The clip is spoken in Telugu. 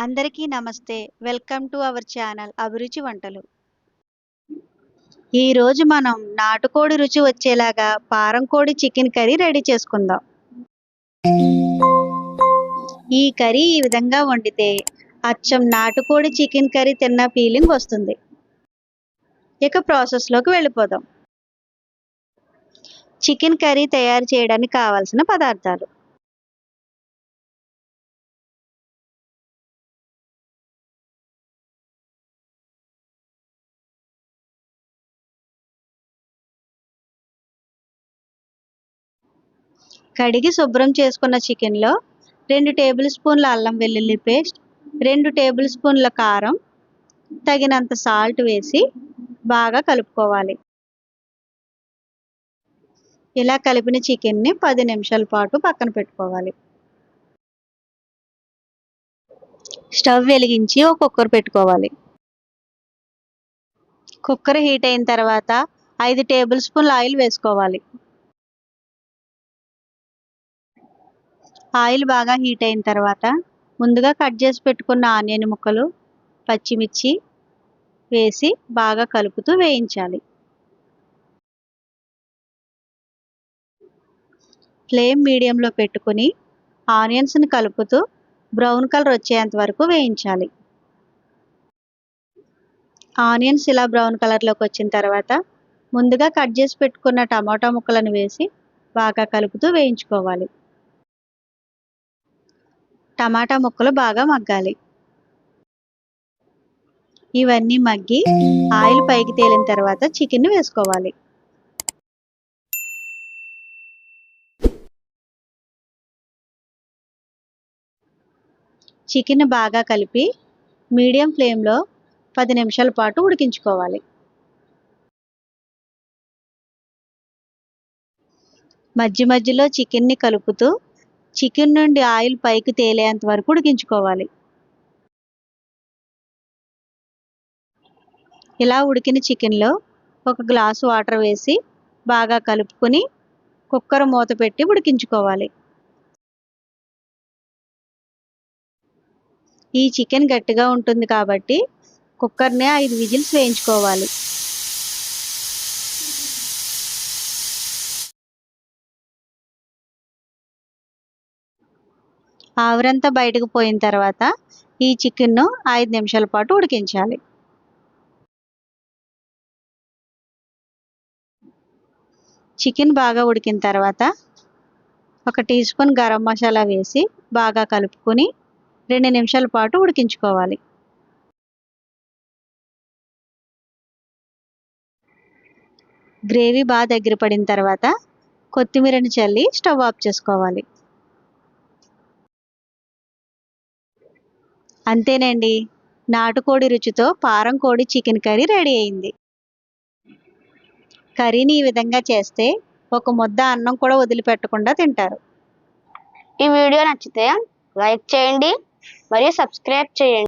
అందరికీ నమస్తే. వెల్కమ్ టు అవర్ ఛానల్ అభిరుచి వంటలు. ఈరోజు మనం నాటుకోడి రుచి వచ్చేలాగా పారం కోడి చికెన్ కర్రీ రెడీ చేసుకుందాం. ఈ కర్రీ ఈ విధంగా వండితే అచ్చం నాటుకోడి చికెన్ కర్రీ తిన్న ఫీలింగ్ వస్తుంది. ఇక ప్రాసెస్లోకి వెళ్ళిపోదాం. చికెన్ కర్రీ తయారు చేయడానికి కావాల్సిన పదార్థాలు. కడిగి శుభ్రం చేసుకున్న చికెన్లో రెండు టేబుల్ స్పూన్ల అల్లం వెల్లుల్లి పేస్ట్ రెండు టేబుల్ స్పూన్ల కారం తగినంత సాల్ట్ వేసి బాగా కలుపుకోవాలి. ఇలా కలిపిన చికెన్ని పది నిమిషాల పాటు పక్కన పెట్టుకోవాలి. స్టవ్ వెలిగించి ఒక కుక్కర్ పెట్టుకోవాలి. కుక్కర్ హీట్ అయిన తర్వాత ఐదు టేబుల్ స్పూన్ల ఆయిల్ వేసుకోవాలి. ఆయిల్ బాగా హీట్ అయిన తర్వాత ముందుగా కట్ చేసి పెట్టుకున్న ఆనియన్ ముక్కలు పచ్చిమిర్చి వేసి బాగా కలుపుతూ వేయించాలి. ఫ్లేమ్ మీడియంలో పెట్టుకుని ఆనియన్స్ని కలుపుతూ బ్రౌన్ కలర్ వచ్చేంత వరకు వేయించాలి. ఆనియన్స్ ఇలా బ్రౌన్ కలర్లోకి వచ్చిన తర్వాత ముందుగా కట్ చేసి పెట్టుకున్న టమాటా ముక్కలను వేసి బాగా కలుపుతూ వేయించుకోవాలి. టమాటా ముక్కలు బాగా మగ్గాలి. ఇవన్నీ మగ్గి ఆయిల్ పైకి తేలిన తర్వాత చికెన్ వేసుకోవాలి. చికెన్ బాగా కలిపి మీడియం ఫ్లేమ్లో పది నిమిషాల పాటు ఉడికించుకోవాలి. మధ్య మధ్యలో చికెన్ని కలుపుతూ చికెన్ నుండి ఆయిల్ పైకి తేలేంత వరకు ఉడికించుకోవాలి. ఇలా ఉడికిన చికెన్లో ఒక గ్లాసు వాటర్ వేసి బాగా కలుపుకొని కుక్కర్ మూత పెట్టి ఉడికించుకోవాలి. ఈ చికెన్ గట్టిగా ఉంటుంది కాబట్టి కుక్కర్ని ఐదు విజిల్స్ వేయించుకోవాలి. ఆవిరంతా బయటకు పోయిన తర్వాత ఈ చికెన్ను ఐదు నిమిషాల పాటు ఉడికించాలి. చికెన్ బాగా ఉడికిన తర్వాత ఒక టీ స్పూన్ గరం మసాలా వేసి బాగా కలుపుకొని రెండు నిమిషాల పాటు ఉడికించుకోవాలి. గ్రేవీ బాగా దగ్గర పడిన తర్వాత కొత్తిమీరని చల్లి స్టవ్ ఆఫ్ చేసుకోవాలి. అంతేనండి. నాటుకోడి రుచితో పారం కోడి చికెన్ కర్రీ రెడీ అయింది. కర్రీని ఈ విధంగా చేస్తే ఒక ముద్ద అన్నం కూడా వదిలిపెట్టకుండా తింటారు. ఈ వీడియో నచ్చితే లైక్ చేయండి మరియు సబ్స్క్రైబ్ చేయండి.